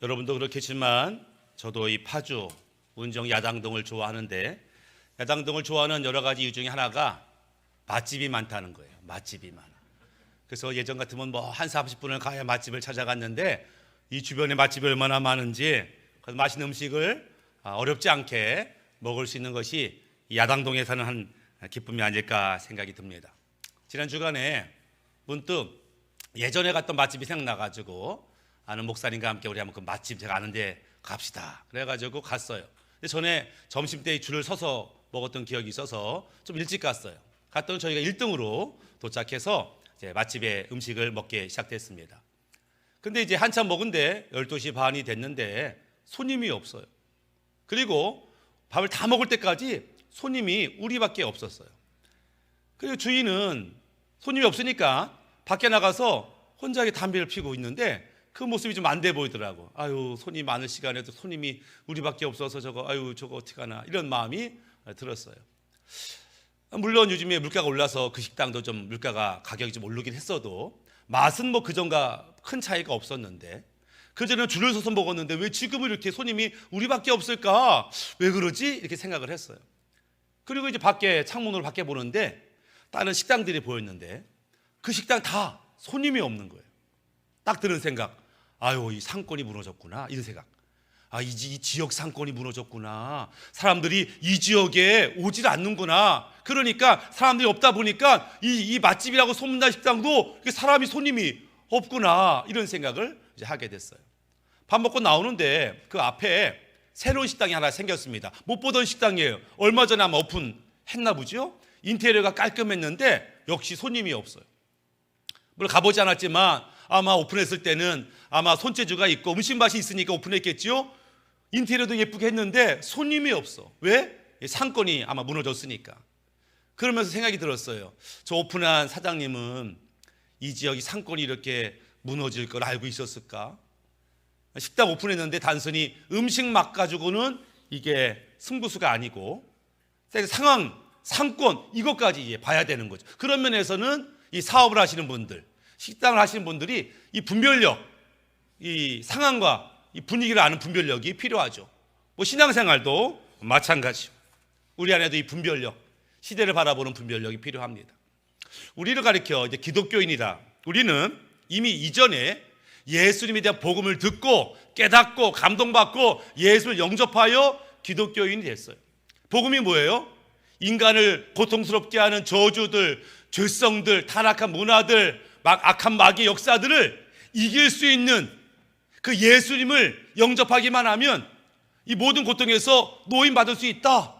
여러분도 그렇겠지만 저도 이 파주 운정 야당동을 좋아하는데 야당동을 좋아하는 여러 가지 이유 중에 하나가 맛집이 많다는 거예요. 맛집이 많아. 그래서 예전 같으면 뭐한 30분을 가야 맛집을 찾아갔는데 이 주변에 맛집이 얼마나 많은지 그래서 맛있는 음식을 아, 어렵지 않게 먹을 수 있는 것이 이 야당동에 사는 한 기쁨이 아닐까 생각이 듭니다. 지난 주간에 문득 예전에 갔던 맛집이 생각나가지고 아는 목사님과 함께 우리 한번 그 맛집 제가 아는데 갑시다. 그래가지고 갔어요. 근데 전에 점심 때 줄을 서서 먹었던 기억이 있어서 좀 일찍 갔어요. 갔더니 저희가 1등으로 도착해서 이제 맛집에 음식을 먹게 시작됐습니다. 근데 이제 한참 먹은데 12시 반이 됐는데 손님이 없어요. 그리고 밥을 다 먹을 때까지 손님이 우리밖에 없었어요. 그리고 주인은 손님이 없으니까 밖에 나가서 혼자 담배를 피고 있는데 그 모습이 좀 안 돼 보이더라고. 아유 손님 많은 시간에도 손님이 우리밖에 없어서 저거 아유 저거 어떡하나 이런 마음이 들었어요. 물론 요즘에 물가가 올라서 그 식당도 좀 물가가 가격이 좀 오르긴 했어도 맛은 뭐 그전과 큰 차이가 없었는데 그전에는 줄을 서서 먹었는데 왜 지금은 이렇게 손님이 우리밖에 없을까? 왜 그러지? 이렇게 생각을 했어요. 그리고 이제 밖에 창문으로 밖에 보는데 다른 식당들이 보였는데 그 식당 다 손님이 없는 거예요. 딱 드는 생각. 아유, 이 상권이 무너졌구나. 이런 생각. 아, 이, 지- 이 지역 상권이 무너졌구나. 사람들이 이 지역에 오질 않는구나. 그러니까 사람들이 없다 보니까 이, 이 맛집이라고 소문난 식당도 사람이 손님이 없구나. 이런 생각을 이제 하게 됐어요. 밥 먹고 나오는데 그 앞에 새로운 식당이 하나 생겼습니다. 못 보던 식당이에요. 얼마 전에 아마 오픈했나 보죠? 인테리어가 깔끔했는데 역시 손님이 없어요. 물론 가보지 않았지만 아마 오픈했을 때는 아마 손재주가 있고 음식 맛이 있으니까 오픈했겠지요. 인테리어도 예쁘게 했는데 손님이 없어. 왜? 이 상권이 아마 무너졌으니까. 그러면서 생각이 들었어요. 저 오픈한 사장님은 이 지역이 상권이 이렇게 무너질 걸 알고 있었을까? 식당 오픈했는데 단순히 음식 맛 가지고는 이게 승부수가 아니고 상황, 상권 이것까지 봐야 되는 거죠. 그런 면에서는 이 사업을 하시는 분들, 식당을 하시는 분들이 이 분별력, 이 상황과 이 분위기를 아는 분별력이 필요하죠. 뭐 신앙생활도 마찬가지. 우리 안에도 이 분별력, 시대를 바라보는 분별력이 필요합니다. 우리를 가리켜 이제 기독교인이다. 우리는 이미 이전에 예수님에 대한 복음을 듣고 깨닫고 감동받고 예수를 영접하여 기독교인이 됐어요. 복음이 뭐예요? 인간을 고통스럽게 하는 저주들, 죄성들, 타락한 문화들, 막 악한 마귀 역사들을 이길 수 있는 그 예수님을 영접하기만 하면 이 모든 고통에서 노임 받을 수 있다.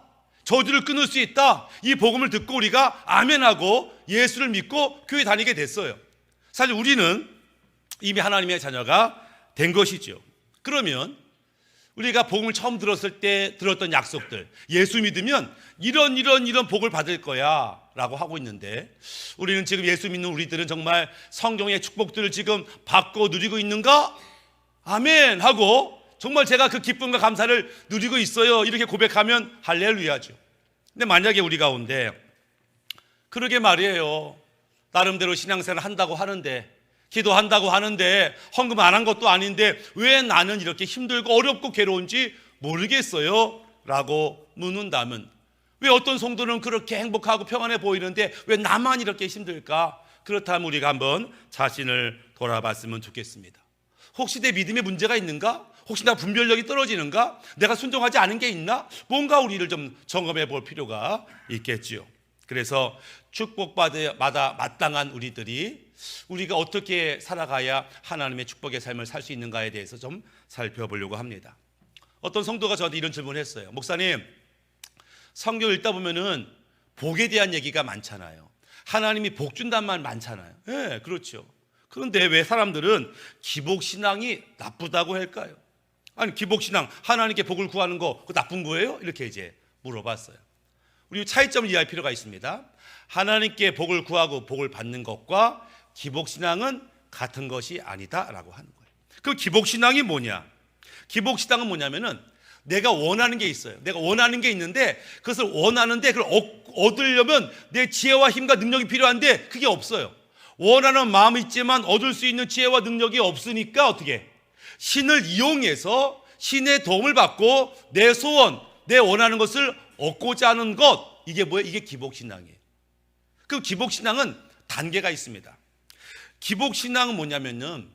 저주를 끊을 수 있다. 이 복음을 듣고 우리가 아멘하고 예수를 믿고 교회 다니게 됐어요. 사실 우리는 이미 하나님의 자녀가 된 것이죠. 그러면 우리가 복음을 처음 들었을 때 들었던 약속들, 예수 믿으면 이런 이런 이런 복을 받을 거야 라고 하고 있는데 우리는 지금 예수 믿는 우리들은 정말 성경의 축복들을 지금 받고 누리고 있는가? 아멘 하고 정말 제가 그 기쁨과 감사를 누리고 있어요. 이렇게 고백하면 할렐루야죠. 근데 만약에 우리 가운데 그러게 말이에요. 나름대로 신앙생활 한다고 하는데 기도한다고 하는데 헌금 안 한 것도 아닌데 왜 나는 이렇게 힘들고 어렵고 괴로운지 모르겠어요? 라고 묻는다면 왜 어떤 성도는 그렇게 행복하고 평안해 보이는데 왜 나만 이렇게 힘들까? 그렇다면 우리가 한번 자신을 돌아봤으면 좋겠습니다. 혹시 내 믿음에 문제가 있는가? 혹시 나 분별력이 떨어지는가? 내가 순종하지 않은 게 있나? 뭔가 우리를 좀 점검해 볼 필요가 있겠지요. 그래서 축복받아 마땅한 우리들이 우리가 어떻게 살아가야 하나님의 축복의 삶을 살 수 있는가에 대해서 좀 살펴보려고 합니다. 어떤 성도가 저한테 이런 질문을 했어요. 목사님, 성경 읽다 보면은 복에 대한 얘기가 많잖아요. 하나님이 복 준단 말 많잖아요. 예, 그렇죠. 그런데 왜 사람들은 기복 신앙이 나쁘다고 할까요? 아니 기복 신앙 하나님께 복을 구하는 거 그거 나쁜 거예요? 이렇게 이제 물어봤어요. 우리 차이점을 이해할 필요가 있습니다. 하나님께 복을 구하고 복을 받는 것과 기복 신앙은 같은 것이 아니다라고 하는 거예요. 그 기복 신앙이 뭐냐? 기복 신앙은 뭐냐면은 내가 원하는 게 있어요. 내가 원하는 게 있는데 그것을 원하는데 그걸 얻- 얻으려면 내 지혜와 힘과 능력이 필요한데 그게 없어요. 원하는 마음이 있지만 얻을 수 있는 지혜와 능력이 없으니까 어떻게 신을 이용해서 신의 도움을 받고 내 소원, 내 원하는 것을 얻고자 하는 것 이게 뭐예요? 이게 기복신앙이에요. 그 기복신앙은 단계가 있습니다. 기복신앙은 뭐냐면은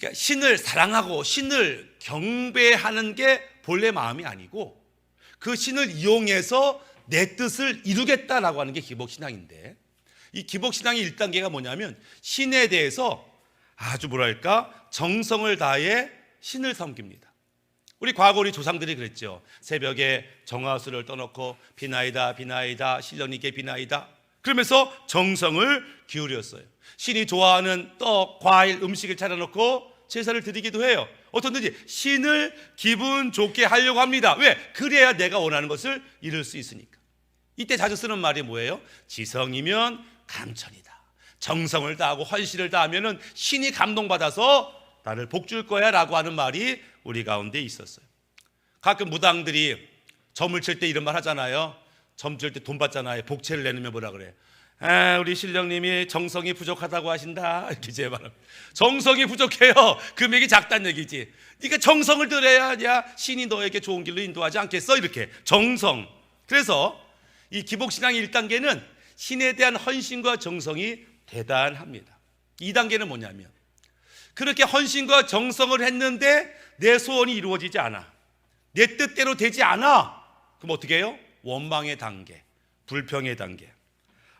그러니까 신을 사랑하고 신을 경배하는 게 본래 마음이 아니고 그 신을 이용해서 내 뜻을 이루겠다라고 하는 게 기복신앙인데 이 기복신앙의 1단계가 뭐냐면 신에 대해서 아주 뭐랄까 정성을 다해 신을 섬깁니다. 우리 과거 우리 조상들이 그랬죠. 새벽에 정화수를 떠놓고 비나이다 비나이다 신령님께 비나이다 그러면서 정성을 기울였어요. 신이 좋아하는 떡, 과일, 음식을 차려놓고 제사를 드리기도 해요. 어떻든지 신을 기분 좋게 하려고 합니다. 왜? 그래야 내가 원하는 것을 이룰 수 있으니까. 이때 자주 쓰는 말이 뭐예요? 지성이면 감천이다. 정성을 다하고 헌신을 다하면은 신이 감동받아서 나를 복 줄 거야라고 하는 말이 우리 가운데 있었어요. 가끔 무당들이 점을 칠 때 이런 말 하잖아요. 점 칠 때 돈 받잖아요. 복채를 내놓으면 뭐라 그래? 아, 우리 신령님이 정성이 부족하다고 하신다. 이렇게 제 말은 정성이 부족해요. 금액이 작다는 얘기지. 네가 정성을 들여야 하냐? 신이 너에게 좋은 길로 인도하지 않겠어? 이렇게 정성. 그래서 이 기복신앙의 1단계는 신에 대한 헌신과 정성이 대단합니다. 2단계는 뭐냐면 그렇게 헌신과 정성을 했는데 내 소원이 이루어지지 않아. 내 뜻대로 되지 않아. 그럼 어떻게 해요? 원망의 단계, 불평의 단계.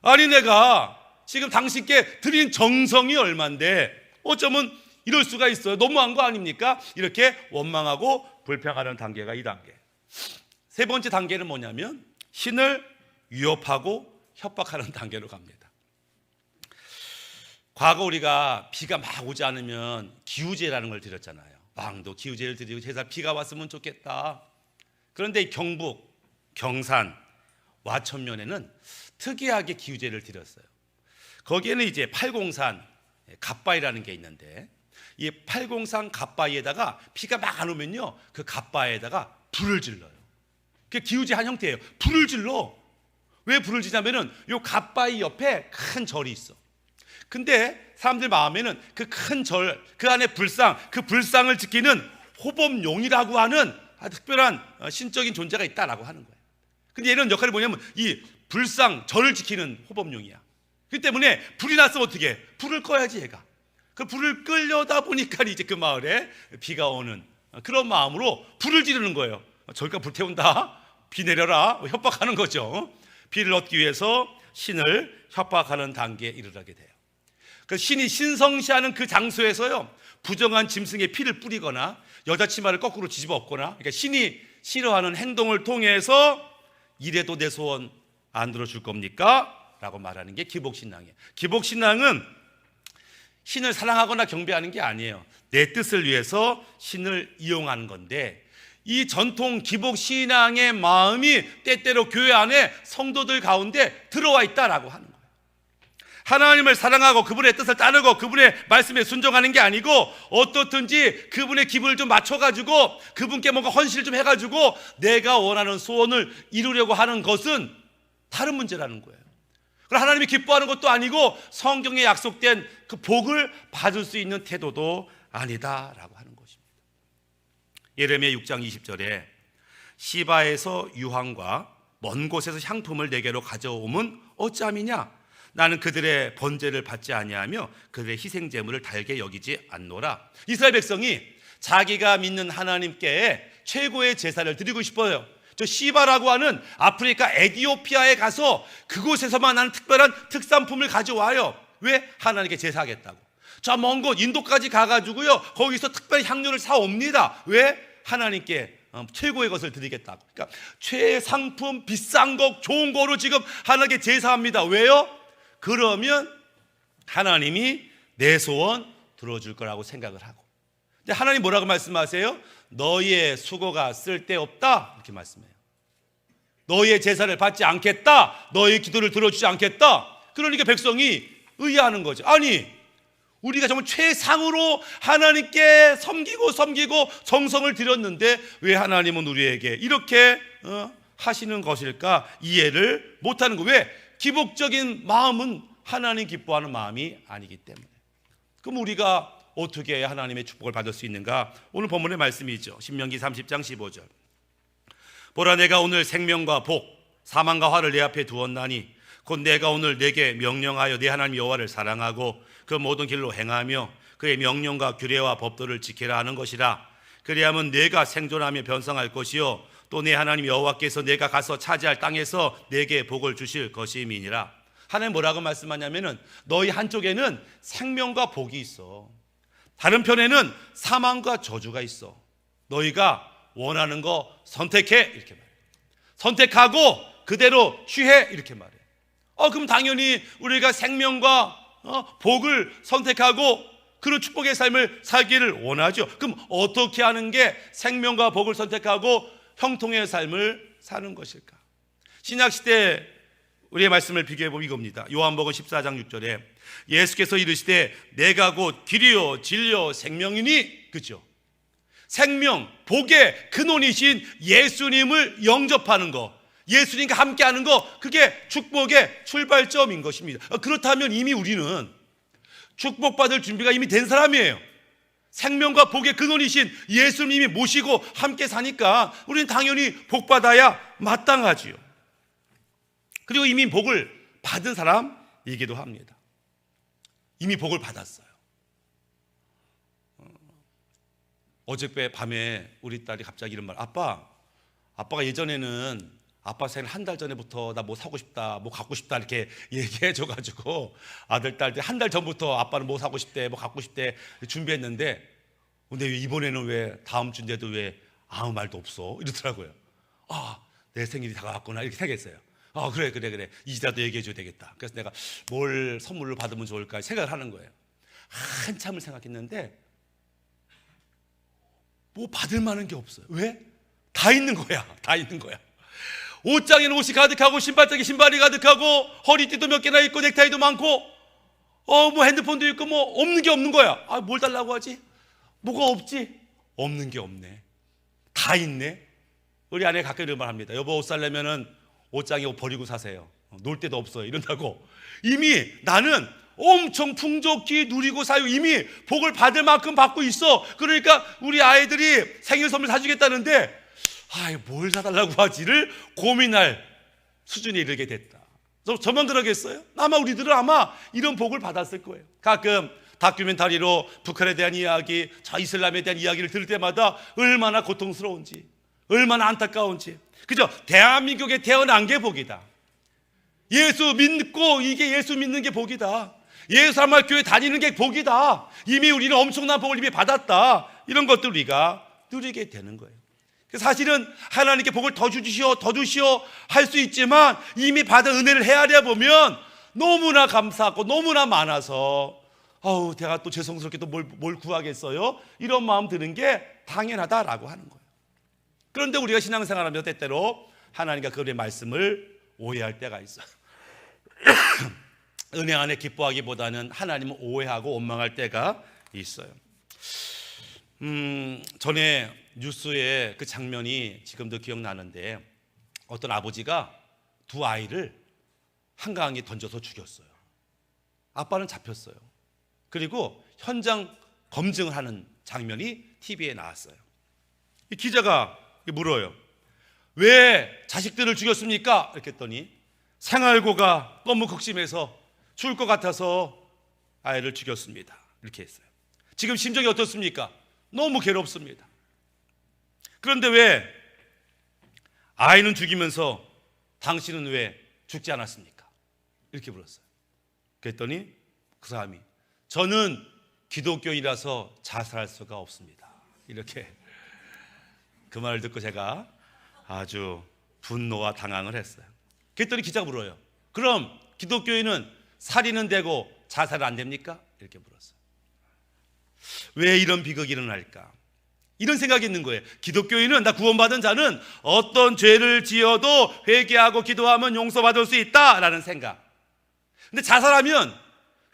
아니 내가 지금 당신께 드린 정성이 얼만데 어쩌면 이럴 수가 있어요. 너무한 거 아닙니까? 이렇게 원망하고 불평하는 단계가 이 단계. 세 번째 단계는 뭐냐면 신을 위협하고 협박하는 단계로 갑니다. 과거 우리가 비가 막 오지 않으면 기우제라는 걸 드렸잖아요. 왕도 기우제를 드리고 제사 비가 왔으면 좋겠다. 그런데 경북, 경산, 와천면에는 특이하게 기우제를 드렸어요. 거기에는 이제 팔공산 갓바위라는 게 있는데 이 팔공산 갓바위에다가 비가 막 안 오면요 그 갓바위에다가 불을 질러요. 그게 기우제 한 형태예요. 불을 질러. 왜 불을 지냐면은 요 갓바위 옆에 큰 절이 있어. 근데 사람들 마음에는 그 큰 절, 그 안에 불상, 그 불상을 지키는 호범용이라고 하는 특별한 어, 신적인 존재가 있다라고 하는 거예요. 근데 얘는 역할이 뭐냐면 이 불상, 절을 지키는 호범용이야. 그 때문에 불이 났으면 어떻게? 해? 불을 꺼야지 얘가. 그 불을 끌려다 보니까 이제 그 마을에 비가 오는 그런 마음으로 불을 지르는 거예요. 저기가 불태운다. 비 내려라. 협박하는 거죠. 비를 얻기 위해서 신을 협박하는 단계에 이르게 돼요. 그 신이 신성시하는 그 장소에서요 부정한 짐승의 피를 뿌리거나 여자 치마를 거꾸로 뒤집어 엎거나 그러니까 신이 싫어하는 행동을 통해서 이래도 내 소원 안 들어줄 겁니까? 라고 말하는 게 기복신앙이에요. 기복신앙은 신을 사랑하거나 경배하는 게 아니에요. 내 뜻을 위해서 신을 이용하는 건데 이 전통 기복 신앙의 마음이 때때로 교회 안에 성도들 가운데 들어와 있다라고 하는 거예요. 하나님을 사랑하고 그분의 뜻을 따르고 그분의 말씀에 순종하는 게 아니고 어떻든지 그분의 기분을 좀 맞춰가지고 그분께 뭔가 헌신을 좀 해가지고 내가 원하는 소원을 이루려고 하는 것은 다른 문제라는 거예요. 그럼 하나님이 기뻐하는 것도 아니고 성경에 약속된 그 복을 받을 수 있는 태도도 아니다라고 하는 것입니다. 예레미야 6장 20절에 시바에서 유황과 먼 곳에서 향품을 내게로 가져오면 어찌함이냐? 나는 그들의 번제를 받지 아니하며 그들의 희생 제물을 달게 여기지 않노라. 이스라엘 백성이 자기가 믿는 하나님께 최고의 제사를 드리고 싶어요. 저 시바라고 하는 아프리카 에디오피아에 가서 그곳에서만 하는 특별한 특산품을 가져와요. 왜? 하나님께 제사하겠다고. 저 먼 곳 인도까지 가가지고요. 거기서 특별히 향료를 사 옵니다. 왜? 하나님께 어, 최고의 것을 드리겠다고. 그러니까 최상품, 비싼 것, 좋은 거로 지금 하나님께 제사합니다. 왜요? 그러면 하나님이 내 소원 들어줄 거라고 생각을 하고. 하나님 뭐라고 말씀하세요? 너희의 수고가 쓸데없다. 이렇게 말씀해요. 너희의 제사를 받지 않겠다. 너희의 기도를 들어주지 않겠다. 그러니까 백성이 의아하는 거죠. 아니, 우리가 정말 최상으로 하나님께 섬기고 섬기고 정성을 들였는데 왜 하나님은 우리에게 이렇게 어, 하시는 것일까 이해를 못하는 거. 왜? 기복적인 마음은 하나님 기뻐하는 마음이 아니기 때문에. 그럼 우리가 어떻게 해야 하나님의 축복을 받을 수 있는가? 오늘 본문의 말씀이죠. 신명기 30장 15절. 보라 내가 오늘 생명과 복, 사망과 화를 내 앞에 두었나니 곧 내가 오늘 내게 명령하여 내 하나님 여호와를 사랑하고 그 모든 길로 행하며 그의 명령과 규례와 법도를 지키라 하는 것이라. 그리하면 내가 생존하며 변성할 것이요 또 내 하나님 여호와께서 내가 가서 차지할 땅에서 내게 복을 주실 것임이니라. 하나님 뭐라고 말씀하냐면은 너희 한쪽에는 생명과 복이 있어. 다른 편에는 사망과 저주가 있어. 너희가 원하는 거 선택해 이렇게 말해. 선택하고 그대로 취해 이렇게 말해. 어 그럼 당연히 우리가 생명과 어, 복을 선택하고 그런 축복의 삶을 살기를 원하죠. 그럼 어떻게 하는 게 생명과 복을 선택하고 형통의 삶을 사는 것일까? 신약 시대 우리의 말씀을 비교해 보면 이겁니다. 요한복음 14장 6절에 예수께서 이르시되 내가 곧 길이요 진리요 생명이니 그죠? 생명, 복의 근원이신 예수님을 영접하는 거, 예수님과 함께하는 거, 그게 축복의 출발점인 것입니다. 어, 그렇다면 이미 우리는 축복받을 준비가 이미 된 사람이에요. 생명과 복의 근원이신 예수님이 모시고 함께 사니까 우리는 당연히 복받아야 마땅하지요. 그리고 이미 복을 받은 사람이기도 합니다. 이미 복을 받았어요. 어젯밤 밤에 우리 딸이 갑자기 이런 말, 아빠, 아빠가 예전에는 아빠 생일 한 달 전에부터 나 뭐 사고 싶다, 뭐 갖고 싶다 이렇게 얘기해 줘가지고 아들 딸들 한 달 전부터 아빠는 뭐 사고 싶대, 뭐 갖고 싶대 준비했는데 근데 왜 이번에는 왜 다음 주인데도 왜 아무 말도 없어 이러더라고요. 아, 내 생일이 다가왔구나 이렇게 생각했어요. 아, 그래, 그래, 그래. 이제라도 얘기해 줘야 되겠다. 그래서 내가 뭘 선물로 받으면 좋을까 생각을 하는 거예요. 한참을 생각했는데 뭐 받을 만한 게 없어요. 왜? 다 있는 거야. 다 있는 거야. 옷장에는 옷이 가득하고 신발장에 신발이 가득하고 허리띠도 몇 개나 있고 넥타이도 많고 어 뭐 핸드폰도 있고 뭐 없는 게 없는 거야. 아 뭘 달라고 하지? 뭐가 없지? 없는 게 없네. 다 있네. 우리 아내 가끔 이런 말 합니다. 여보 옷 살려면은 옷장에 옷 버리고 사세요. 어, 놀 데도 없어요. 이런다고. 이미 나는 엄청 풍족히 누리고 사요. 이미 복을 받을 만큼 받고 있어. 그러니까 우리 아이들이 생일 선물 사주겠다는데 아, 뭘 사달라고 하지를 고민할 수준에 이르게 됐다. 저, 저만 그러겠어요? 아마 우리들은 아마 이런 복을 받았을 거예요. 가끔 다큐멘터리로 북한에 대한 이야기, 저 이슬람에 대한 이야기를 들을 때마다 얼마나 고통스러운지, 얼마나 안타까운지. 그죠? 대한민국에 태어난 게 복이다. 예수 믿고 이게 예수 믿는 게 복이다. 예수 한말 교회 다니는 게 복이다. 이미 우리는 엄청난 복을 이미 받았다. 이런 것들 우리가 누리게 되는 거예요. 사실은 하나님께 복을 더 주시오, 더 주시오 할 수 있지만 이미 받은 은혜를 헤아려 보면 너무나 감사하고 너무나 많아서 아우 내가 또 죄송스럽게 또 뭘 뭘 구하겠어요? 이런 마음 드는 게 당연하다라고 하는 거예요. 그런데 우리가 신앙생활하며 때때로 하나님과 그의 말씀을 오해할 때가 있어요. 은혜 안에 기뻐하기보다는 하나님을 오해하고 원망할 때가 있어요. 음, 전에 뉴스에 그 장면이 지금도 기억나는데 어떤 아버지가 두 아이를 한강에 던져서 죽였어요. 아빠는 잡혔어요. 그리고 현장 검증을 하는 장면이 TV에 나왔어요. 이 기자가 물어요. 왜 자식들을 죽였습니까? 이렇게 했더니 생활고가 너무 극심해서 죽을 것 같아서 아이를 죽였습니다. 이렇게 했어요. 지금 심정이 어떻습니까? 너무 괴롭습니다. 그런데 왜 아이는 죽이면서 당신은 왜 죽지 않았습니까? 이렇게 물었어요. 그랬더니 그 사람이 저는 기독교인이라서 자살할 수가 없습니다. 이렇게 그 말을 듣고 제가 아주 분노와 당황을 했어요. 그랬더니 기자가 물어요. 그럼 기독교인은 살인은 되고 자살은 안 됩니까? 이렇게 물었어요. 왜 이런 비극이 일어날까? 이런 생각이 있는 거예요. 기독교인은 나 구원받은 자는 어떤 죄를 지어도 회개하고 기도하면 용서받을 수 있다라는 생각. 근데 자살하면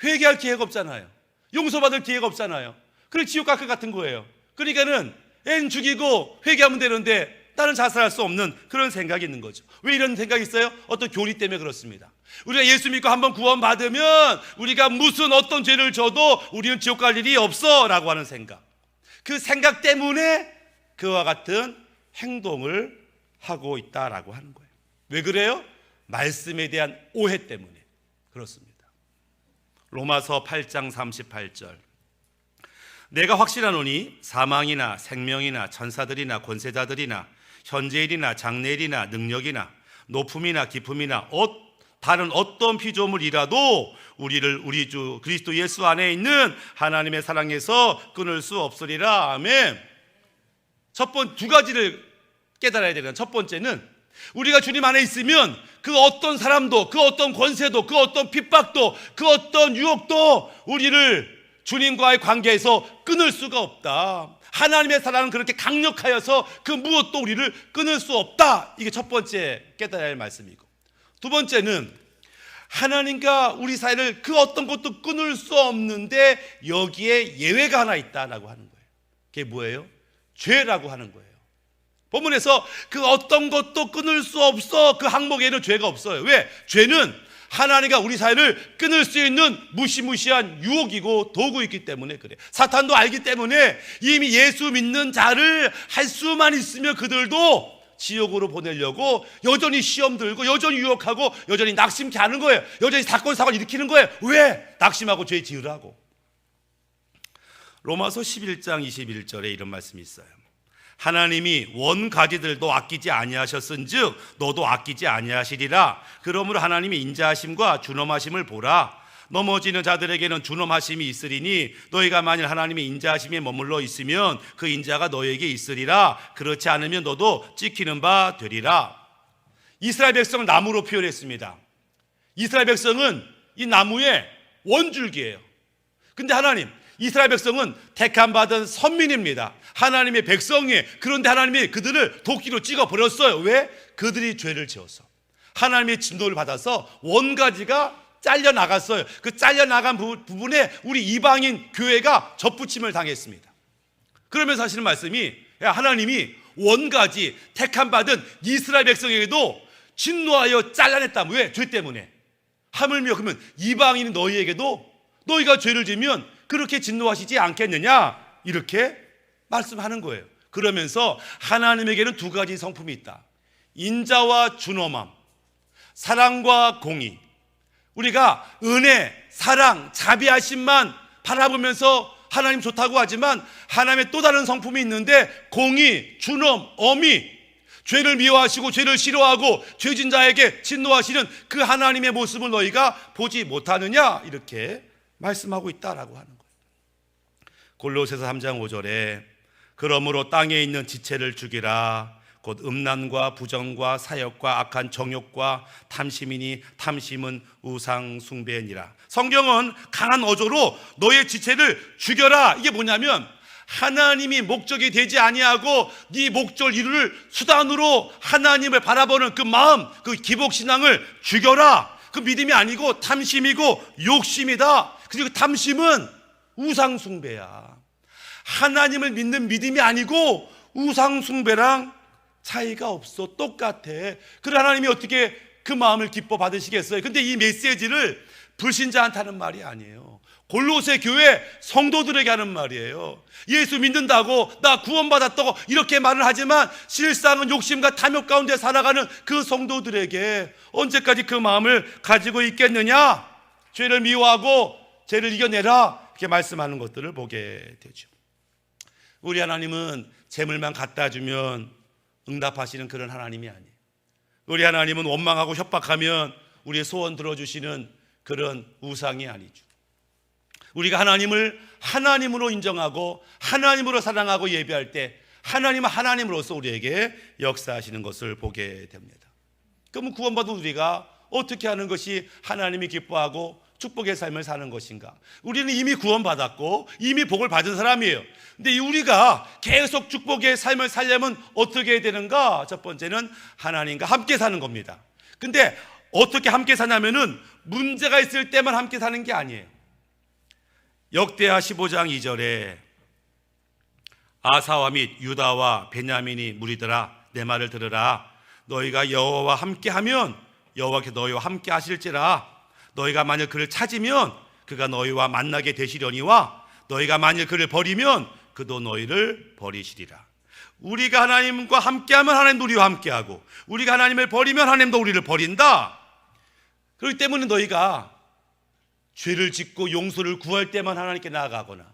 회개할 기회가 없잖아요. 용서받을 기회가 없잖아요. 그래 지옥 갈것 같은 거예요. 그러니까는 앤 죽이고 회개하면 되는데 나는 자살할 수 없는 그런 생각이 있는 거죠. 왜 이런 생각이 있어요? 어떤 교리 때문에 그렇습니다. 우리가 예수 믿고 한번 구원받으면 우리가 무슨 어떤 죄를 져도 우리는 지옥 갈 일이 없어 라고 하는 생각. 그 생각 때문에 그와 같은 행동을 하고 있다라고 하는 거예요. 왜 그래요? 말씀에 대한 오해 때문에 그렇습니다. 로마서 8장 38절. 내가 확실하노니 사망이나 생명이나 천사들이나 권세자들이나 현재일이나 장래일이나 능력이나 높음이나 깊음이나 어, 다른 어떤 피조물이라도 우리를 우리 주 그리스도 예수 안에 있는 하나님의 사랑에서 끊을 수 없으리라. 아멘. 첫 번 두 가지를 깨달아야 되는 첫 번째는 우리가 주님 안에 있으면 그 어떤 사람도 그 어떤 권세도 그 어떤 핍박도 그 어떤 유혹도 우리를 주님과의 관계에서 끊을 수가 없다. 하나님의 사랑은 그렇게 강력하여서 그 무엇도 우리를 끊을 수 없다. 이게 첫 번째 깨달아야 할 말씀이고. 두 번째는 하나님과 우리 사이를 그 어떤 것도 끊을 수 없는데 여기에 예외가 하나 있다라고 하는 거예요. 그게 뭐예요? 죄라고 하는 거예요. 본문에서 그 어떤 것도 끊을 수 없어 그 항목에는 죄가 없어요. 왜? 죄는 하나님과 우리 사이를 끊을 수 있는 무시무시한 유혹이고 도구이기 때문에 그래. 사탄도 알기 때문에 이미 예수 믿는 자를 할 수만 있으면 그들도 지옥으로 보내려고 여전히 시험 들고 여전히 유혹하고 여전히 낙심케 하는 거예요. 여전히 사건 사고를 일으키는 거예요. 왜? 낙심하고 죄 지으라고. 로마서 11장 21절에 이런 말씀이 있어요. 하나님이 원가지들도 아끼지 아니하셨은즉 너도 아끼지 아니하시리라. 그러므로 하나님이 인자하심과 준엄하심을 보라. 넘어지는 자들에게는 준엄하심이 있으리니 너희가 만일 하나님의 인자하심에 머물러 있으면 그 인자가 너에게 있으리라. 그렇지 않으면 너도 찍히는 바 되리라. 이스라엘 백성을 나무로 표현했습니다. 이스라엘 백성은 이 나무의 원줄기예요. 근데 하나님 이스라엘 백성은 택함 받은 선민입니다. 하나님의 백성이 그런데 하나님이 그들을 도끼로 찍어 버렸어요. 왜? 그들이 죄를 지어서 하나님의 진도를 받아서 원가지가 잘려 나갔어요. 그 잘려 나간 부분에 우리 이방인 교회가 접붙임을 당했습니다. 그러면서 하시는 말씀이 야, 하나님이 원가지 택함 받은 이스라엘 백성에게도 진노하여 잘라냈다. 왜? 죄 때문에. 하물며 그러면 이방인 너희에게도 너희가 죄를 지면 그렇게 진노하시지 않겠느냐? 이렇게 말씀하는 거예요. 그러면서 하나님에게는 두 가지 성품이 있다. 인자와 준엄함, 사랑과 공의. 우리가 은혜, 사랑, 자비하심만 바라보면서 하나님 좋다고 하지만 하나님의 또 다른 성품이 있는데 공의, 준엄, 어미, 죄를 미워하시고 죄를 싫어하고 죄진 자에게 진노하시는 그 하나님의 모습을 너희가 보지 못하느냐 이렇게 말씀하고 있다라고 하는. 골로새서 3장 5절에 그러므로 땅에 있는 지체를 죽이라 곧 음란과 부정과 사역과 악한 정욕과 탐심이니 탐심은 우상 숭배니라. 성경은 강한 어조로 너의 지체를 죽여라. 이게 뭐냐면 하나님이 목적이 되지 아니하고 네 목적 이루를 수단으로 하나님을 바라보는 그 마음, 그 기복 신앙을 죽여라. 그 믿음이 아니고 탐심이고 욕심이다. 그리고 탐심은 우상 숭배야. 하나님을 믿는 믿음이 아니고 우상 숭배랑 차이가 없어. 똑같아. 그래 하나님이 어떻게 그 마음을 기뻐 받으시겠어요? 근데 이 메시지를 불신자한테 하는 말이 아니에요. 골로새 교회 성도들에게 하는 말이에요. 예수 믿는다고 나 구원받았다고 이렇게 말을 하지만 실상은 욕심과 탐욕 가운데 살아가는 그 성도들에게 언제까지 그 마음을 가지고 있겠느냐? 죄를 미워하고 죄를 이겨내라. 이렇게 말씀하는 것들을 보게 되죠. 우리 하나님은 재물만 갖다 주면 응답하시는 그런 하나님이 아니에요. 우리 하나님은 원망하고 협박하면 우리의 소원 들어주시는 그런 우상이 아니죠. 우리가 하나님을 하나님으로 인정하고 하나님으로 사랑하고 예배할 때 하나님은 하나님으로서 우리에게 역사하시는 것을 보게 됩니다. 그러면 구원받은 우리가 어떻게 하는 것이 하나님이 기뻐하고 축복의 삶을 사는 것인가? 우리는 이미 구원받았고 이미 복을 받은 사람이에요. 근데 우리가 계속 축복의 삶을 살려면 어떻게 해야 되는가? 첫 번째는 하나님과 함께 사는 겁니다. 근데 어떻게 함께 사냐면은 문제가 있을 때만 함께 사는 게 아니에요. 역대하 15장 2절에 아사와 및 유다와 베냐민이 무리들아 내 말을 들으라 너희가 여호와와 함께하면 여호와께 너희와 함께 하실지라 너희가 만일 그를 찾으면 그가 너희와 만나게 되시려니와 너희가 만일 그를 버리면 그도 너희를 버리시리라. 우리가 하나님과 함께하면 하나님도 우리와 함께하고 우리가 하나님을 버리면 하나님도 우리를 버린다. 그렇기 때문에 너희가 죄를 짓고 용서를 구할 때만 하나님께 나아가거나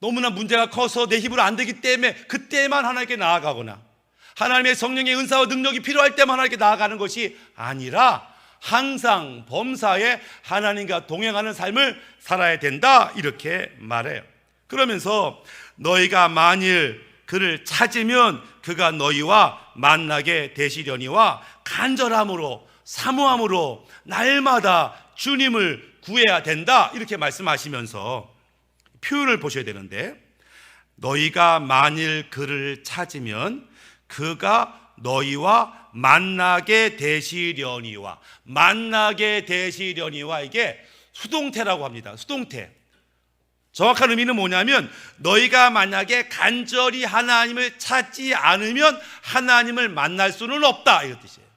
너무나 문제가 커서 내 힘으로 안 되기 때문에 그때만 하나님께 나아가거나 하나님의 성령의 은사와 능력이 필요할 때만 하나님께 나아가는 것이 아니라 항상 범사에 하나님과 동행하는 삶을 살아야 된다 이렇게 말해요. 그러면서 너희가 만일 그를 찾으면 그가 너희와 만나게 되시려니와 간절함으로 사모함으로 날마다 주님을 구해야 된다 이렇게 말씀하시면서 표현을 보셔야 되는데 너희가 만일 그를 찾으면 그가 너희와 만나게 되시려니와 만나게 되시려니와 이게 수동태라고 합니다. 수동태. 정확한 의미는 뭐냐면 너희가 만약에 간절히 하나님을 찾지 않으면 하나님을 만날 수는 없다 이런 뜻이에요.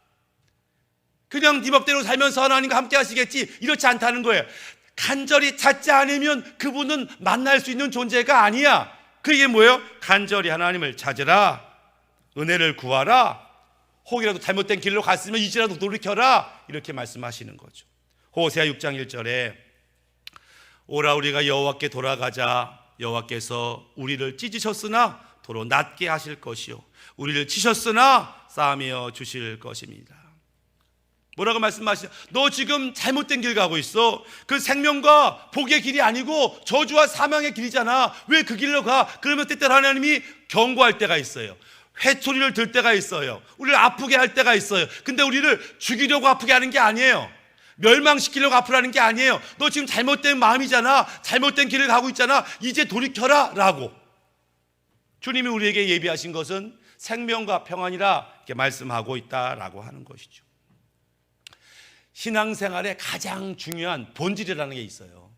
그냥 네 법대로 살면서 하나님과 함께 하시겠지 이렇지 않다는 거예요. 간절히 찾지 않으면 그분은 만날 수 있는 존재가 아니야. 그게 뭐예요? 간절히 하나님을 찾으라. 은혜를 구하라. 혹이라도 잘못된 길로 갔으면 이제라도 돌이켜라. 이렇게 말씀하시는 거죠. 호세아 6장 1절에 오라 우리가 여호와께 돌아가자. 여호와께서 우리를 찢으셨으나 도로 낫게 하실 것이요 우리를 치셨으나 싸매어 주실 것입니다. 뭐라고 말씀하시냐? 너 지금 잘못된 길 가고 있어. 그 생명과 복의 길이 아니고 저주와 사망의 길이잖아. 왜 그 길로 가? 그러면 때때로 하나님이 경고할 때가 있어요. 회초리를 들 때가 있어요. 우리를 아프게 할 때가 있어요. 근데 우리를 죽이려고 아프게 하는 게 아니에요. 멸망시키려고 아프라는 게 아니에요. 너 지금 잘못된 마음이잖아. 잘못된 길을 가고 있잖아. 이제 돌이켜라. 라고. 주님이 우리에게 예비하신 것은 생명과 평안이라 이렇게 말씀하고 있다라고 하는 것이죠. 신앙생활의 가장 중요한 본질이라는 게 있어요.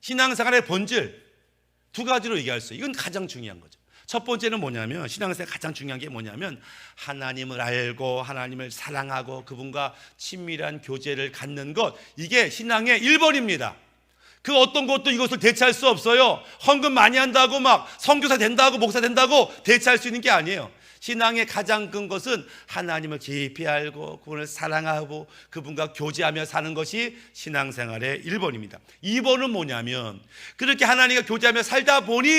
신앙생활의 본질 두 가지로 얘기할 수 있어요. 이건 가장 중요한 거죠. 첫 번째는 뭐냐면 신앙생활 가장 중요한 게 뭐냐면 하나님을 알고 하나님을 사랑하고 그분과 친밀한 교제를 갖는 것 이게 신앙의 1번입니다. 그 어떤 것도 이것을 대체할 수 없어요. 헌금 많이 한다고 막 선교사 된다고 목사 된다고 대체할 수 있는 게 아니에요. 신앙의 가장 큰 것은 하나님을 깊이 알고 그분을 사랑하고 그분과 교제하며 사는 것이 신앙생활의 1번입니다. 2번은 뭐냐면 그렇게 하나님과 교제하며 살다 보니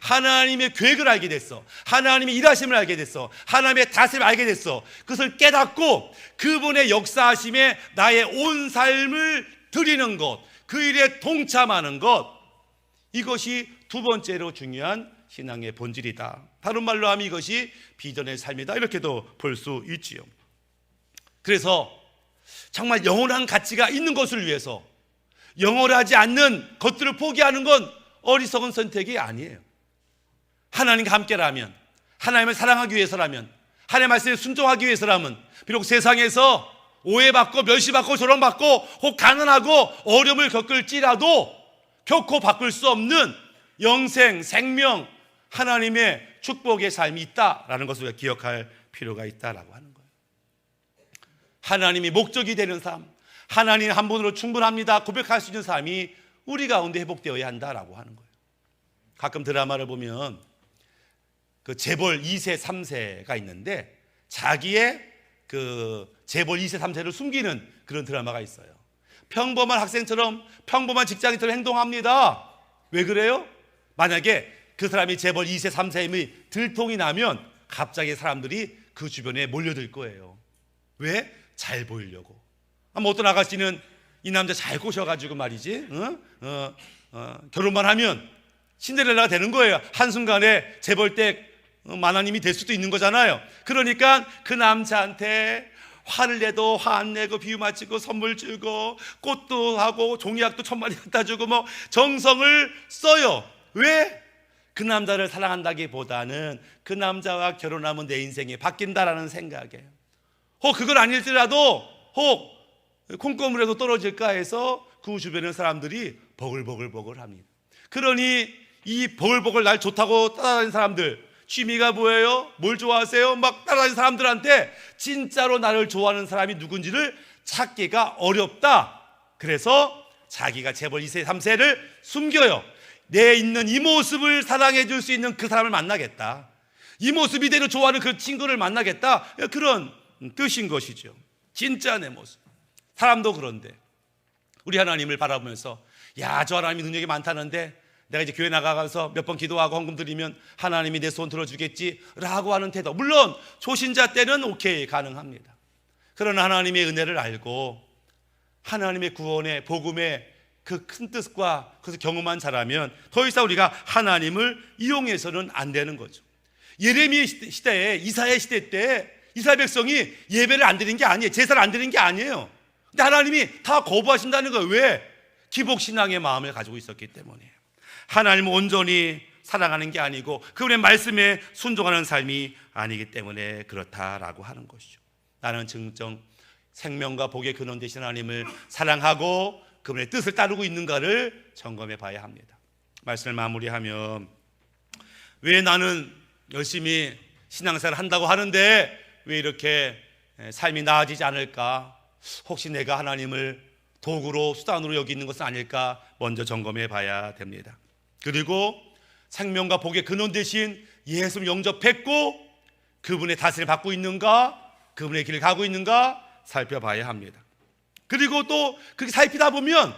하나님의 계획을 알게 됐어. 하나님의 일하심을 알게 됐어. 하나님의 다스림을 알게 됐어. 그것을 깨닫고 그분의 역사하심에 나의 온 삶을 드리는 것, 그 일에 동참하는 것 이것이 두 번째로 중요한 신앙의 본질이다. 다른 말로 하면 이것이 비전의 삶이다. 이렇게도 볼 수 있지요. 그래서 정말 영원한 가치가 있는 것을 위해서 영원하지 않는 것들을 포기하는 건 어리석은 선택이 아니에요. 하나님과 함께라면, 하나님을 사랑하기 위해서라면, 하나님의 말씀에 순종하기 위해서라면, 비록 세상에서 오해받고 멸시받고 조롱받고 혹 가난하고 어려움을 겪을지라도 결코 바꿀 수 없는 영생, 생명, 하나님의 축복의 삶이 있다라는 것을 기억할 필요가 있다라고 하는 거예요. 하나님이 목적이 되는 삶, 하나님 한 분으로 충분합니다. 고백할 수 있는 삶이 우리 가운데 회복되어야 한다라고 하는 거예요. 가끔 드라마를 보면 그 재벌 2세, 3세가 있는데 자기의 그 재벌 2세, 3세를 숨기는 그런 드라마가 있어요. 평범한 학생처럼 평범한 직장인처럼 행동합니다. 왜 그래요? 만약에 그 사람이 재벌 2세, 3세임이 들통이 나면 갑자기 사람들이 그 주변에 몰려들 거예요. 왜? 잘 보이려고. 뭐 어떤 아가씨는 이 남자 잘 꼬셔가지고 말이지, 어? 어, 어, 결혼만 하면 신데렐라가 되는 거예요. 한순간에 재벌댁 만화님이 될 수도 있는 거잖아요. 그러니까 그 남자한테 화를 내도 화 안 내고 비유 맞추고 선물 주고 꽃도 하고 종이약도 천 마리 갖다 주고 뭐 정성을 써요. 왜? 그 남자를 사랑한다기보다는 그 남자와 결혼하면 내 인생이 바뀐다라는 생각에 혹 그건 아닐지라도 혹 콩고물에도 떨어질까 해서 그 주변의 사람들이 버글버글버글 합니다. 그러니 이 버글버글 날 좋다고 따라다니는 사람들 취미가 뭐예요? 뭘 좋아하세요? 막 따라다니는 사람들한테 진짜로 나를 좋아하는 사람이 누군지를 찾기가 어렵다. 그래서 자기가 재벌 2세, 3세를 숨겨요. 내 있는 이 모습을 사랑해 줄 수 있는 그 사람을 만나겠다. 이 모습 이대로 좋아하는 그 친구를 만나겠다. 그런 뜻인 것이죠. 진짜 내 모습. 사람도 그런데 우리 하나님을 바라보면서 야, 저 하나님이 능력이 많다는데 내가 이제 교회 나가서 몇 번 기도하고 헌금 드리면 하나님이 내 손 들어주겠지 라고 하는 태도. 물론 초신자 때는 오케이 가능합니다. 그러나 하나님의 은혜를 알고 하나님의 구원의 복음의 그 큰 뜻과 그래서 경험한 사람이면 더 이상 우리가 하나님을 이용해서는 안 되는 거죠. 예레미야 시대- 시대에 이사야 시대 때 이스라엘 백성이 예배를 안 드리는 게 아니에요. 제사를 안 드리는 게 아니에요. 근데 하나님이 다 거부하신다는 거예요. 왜? 기복 신앙의 마음을 가지고 있었기 때문에. 하나님을 온전히 사랑하는 게 아니고 그분의 말씀에 순종하는 삶이 아니기 때문에 그렇다라고 하는 것이죠. 나는 증정 생명과 복의 근원 되신 하나님을 사랑하고 그분의 뜻을 따르고 있는가를 점검해 봐야 합니다. 말씀을 마무리하면 왜 나는 열심히 신앙생활을 한다고 하는데 왜 이렇게 삶이 나아지지 않을까? 혹시 내가 하나님을 도구로 수단으로 여기는 것은 아닐까? 먼저 점검해 봐야 됩니다. 그리고 생명과 복의 근원 대신 예수를 영접했고 그분의 다스림을 받고 있는가? 그분의 길을 가고 있는가? 살펴봐야 합니다. 그리고 또 그렇게 살피다 보면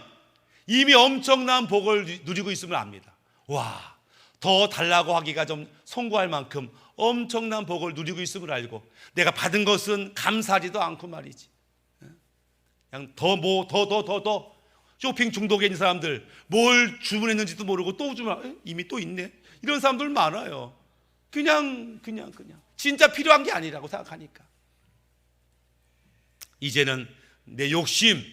이미 엄청난 복을 누- 누리고 있음을 압니다. 와, 더 달라고 하기가 좀 송구할 만큼 엄청난 복을 누리고 있음을 알고 내가 받은 것은 감사하지도 않고 말이지. 그냥 더 뭐 더 더 더 더 쇼핑 중독에 있는 사람들 뭘 주문했는지도 모르고 또 주문 에? 이미 또 있네. 이런 사람들 많아요. 그냥 그냥 그냥 진짜 필요한 게 아니라고 생각하니까. 이제는 내 욕심,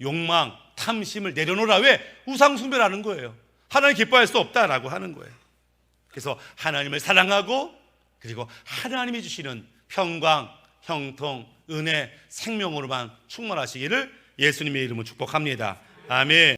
욕망, 탐심을 내려놓으라 왜 우상 숭배라는 거예요. 하나님 기뻐할 수 없다라고 하는 거예요. 그래서 하나님을 사랑하고 그리고 하나님이 주시는 평강, 형통, 은혜, 생명으로만 충만하시기를 예수님의 이름으로 축복합니다. 아멘.